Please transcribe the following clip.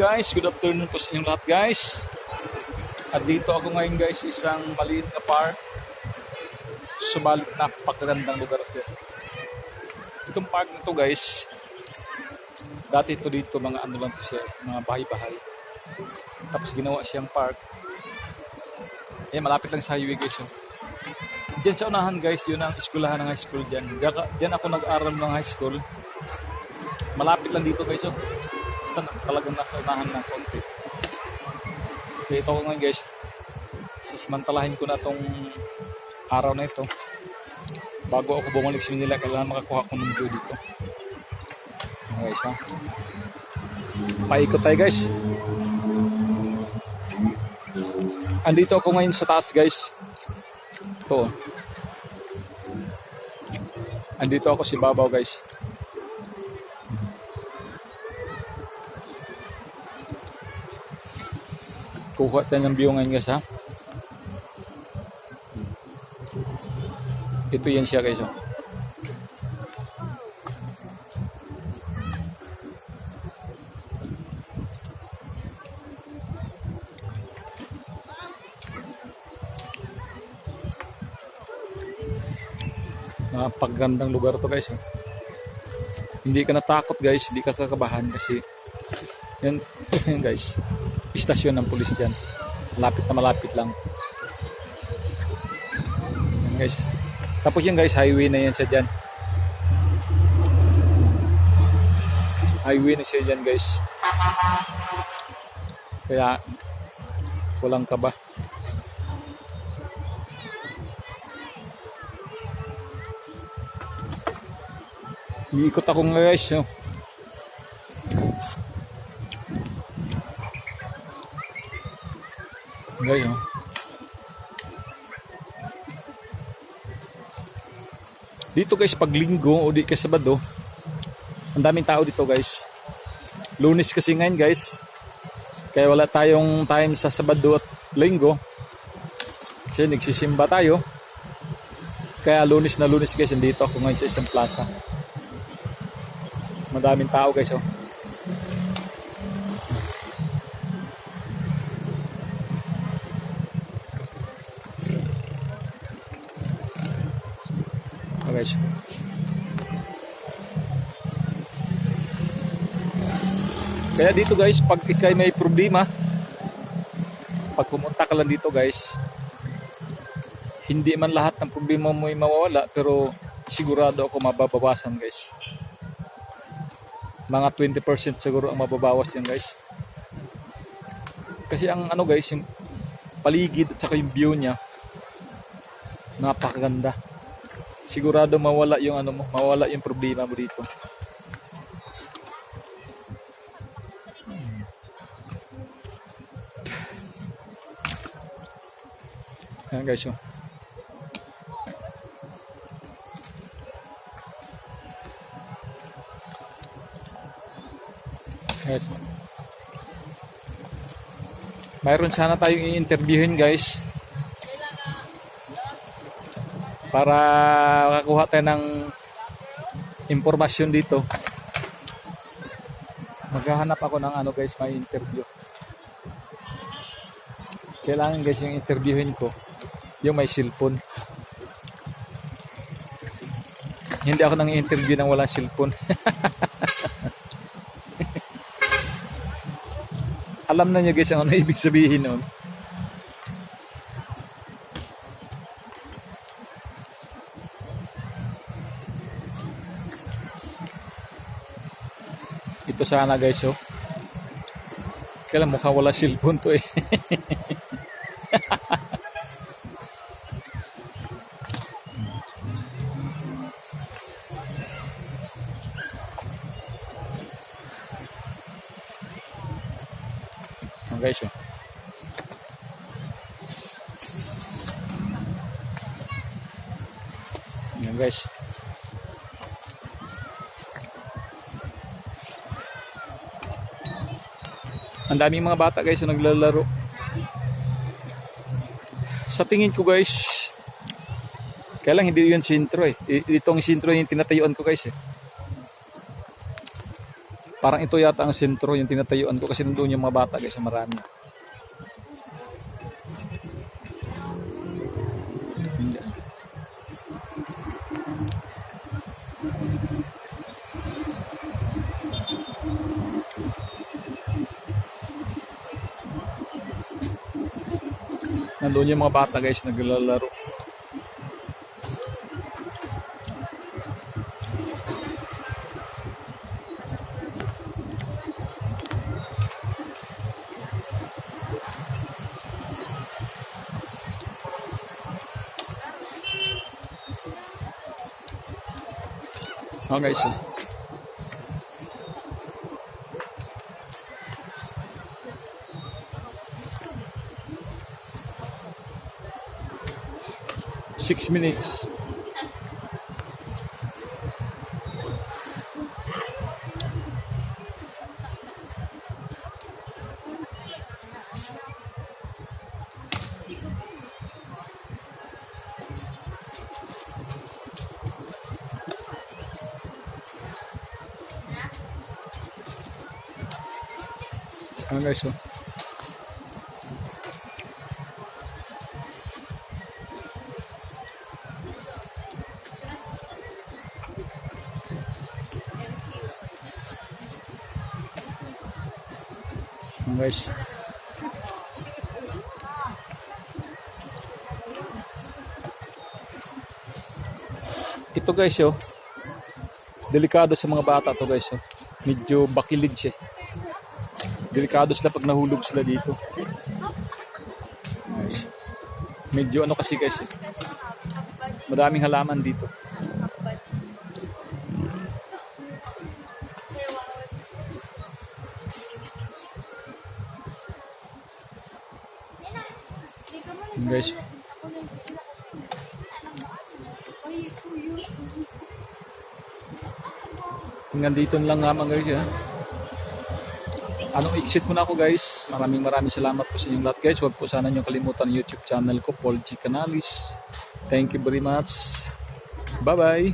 guys, good afternoon po sa inyong lahat guys. At dito ako ngayon guys, isang maliit na park. Subalit napakagandang lugar guys. Itong park na to guys, dati ito dito mga ano lang to siya, mga bahay-bahay. Tapos ginawa siyang park. Eh malapit lang sa highway guys yun. Diyan sa unahan guys, yun ang eskwelahan ng high school. Diyan, diyan ako nag-aral ng high school. Malapit lang dito guys. Oh. Basta talagang nasa unahan ng konti. Kaya ito ko ngayon guys. Sasamantalahin ko na tong araw na ito. Bago ako bumalik sa Manila, kailangan makakuha ko ng view dito. Ayan guys ha. Paikot tayo guys. Andito ako ngayon sa taas guys. Ito. Andito ako si Babaw guys. Kuha tayo ng view ngayon guys ha. Ito yan siya guys oh. Napakagandang lugar to guys. oh. Hindi ka natakot guys, hindi ka kakabahan kasi yan guys. Istasyon ng pulis dyan. Malapit na malapit lang. Yan guys. Tapos yan guys, highway na yan sa dyan. Highway na siya dyan guys. Kaya walang kaba. Iikot ako nga guys. Oh. Guys, oh. Dito guys, pag linggo o di ka sabado, ang daming tao dito guys. Lunes kasi ngayon guys. Kaya wala tayong time sa sabado at linggo. Kasi nagsisimba tayo. Kaya lunes na lunes guys, nandito ako ngayon sa isang plaza. Madaming tao guys oh. Guys. Kaya dito guys, pag ikay may problema, pag pumunta ka lang dito guys, hindi man lahat ng problema mo ay mawawala, pero sigurado ako mababawasan guys. Mga 20% siguro ang mababawas yan guys. Kasi ang ano guys, yung paligid at saka yung view niya, napakaganda sigurado mawala yung ano mo, mawala yung problema mo dito. Ayan guys, oh. Yes. Mayroon sana tayong i-interviewin guys para makakuha tayo ng impormasyon dito. Maghahanap ako ng ano guys, may interview. Kailangan guys yung interviewin ko yung may cellphone. Hindi ako nang interview nang walang cellphone. Alam na niyo guys ang ano ibig sabihin nun. Ito sana guys oh. Kailan mukhang wala cellphone to eh. Ayan guys oh. Guys. Ang daming mga bata guys na naglalaro. Sa tingin ko guys, kaya lang hindi yun sintro eh. Itong sintro yung tinatayuan ko guys eh. Parang ito yata ang sentro, yung tinatayuan ko kasi nandun yung mga bata guys, marami. Nandun yung mga bata guys naglalaro. Okay, so. Six minutes. Okay, guys, so. Guys. Ito guys, oh. Delikado sa mga bata to guys, oh. Medyo bakilid siya. Delikado sila pag nahulog sila dito. Guys. Medyo ano kasi guys, eh. Madaming halaman dito. Guys, hanggang dito lang nga mga guys, ha. Anong exit muna ako guys. Maraming maraming salamat po sa inyong lahat guys. Huwag po sana nyo kalimutan ang YouTube channel ko, Paul G. Canalis. Thank you very much. Bye-bye.